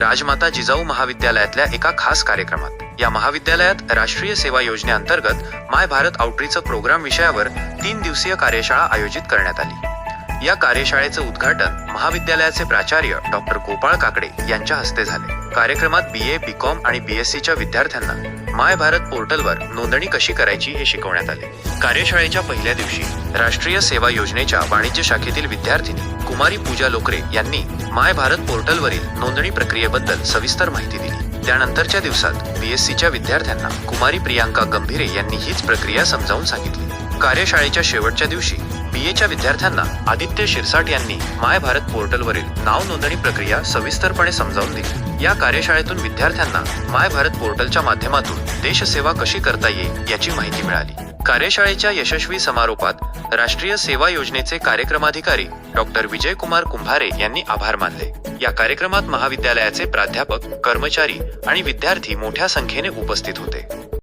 राजमाता जिजाऊ महाविद्यालयातल्या एका खास कार्यक्रमात. या महाविद्यालयात राष्ट्रीय सेवा योजनेअंतर्गत माय भारत आउटरीच प्रोग्राम विषयावर तीन दिवसीय कार्यशाळा आयोजित करण्यात आली. या कार्यशाळेचं उद्घाटन महाविद्यालयाचे प्राचार्य डॉक्टर गोपाळ काकडे यांच्या हस्ते झाले. कार्यक्रमात बी ए बी कॉम आणि बीएससीच्या विद्यार्थ्यांना माय भारत पोर्टलवर नोंदणी कशी करायची हे शिकवण्यात आले. कार्यशाळेच्या पहिल्या दिवशी राष्ट्रीय सेवा योजनेच्या वाणिज्य शाखेतील विद्यार्थिनी कुमारी पूजा लोकरे यांनी माय भारत पोर्टलवरील नोंदणी प्रक्रियेबद्दल सविस्तर माहिती दिली. त्यानंतरच्या दिवसात बीएससीच्या विद्यार्थ्यांना कुमारी प्रियांका गंभीरे यांनी हीच प्रक्रिया समजावून सांगितली. कार्यशाळेच्या शेवटच्या दिवशी बीएच्या विद्यार्थ्यांना आदित्य शिरसाट यांनी माय भारत पोर्टलवरील नाव नोंदणी प्रक्रिया सविस्तरपणे समजावून दिली. या कार्यशाळेतून विद्यार्थ्यांना माय भारत पोर्टलच्या माध्यमातून देशसेवा कशी करता येईल याची माहिती मिळाली. कार्यशाळेच्या यशस्वी समारोपात राष्ट्रीय सेवा योजनेचे कार्यक्रमाधिकारी डॉक्टर विजय कुमार कुंभारे यांनी आभार मानले. या कार्यक्रमात महाविद्यालयाचे प्राध्यापक कर्मचारी आणि विद्यार्थी मोठ्या संख्येने उपस्थित होते.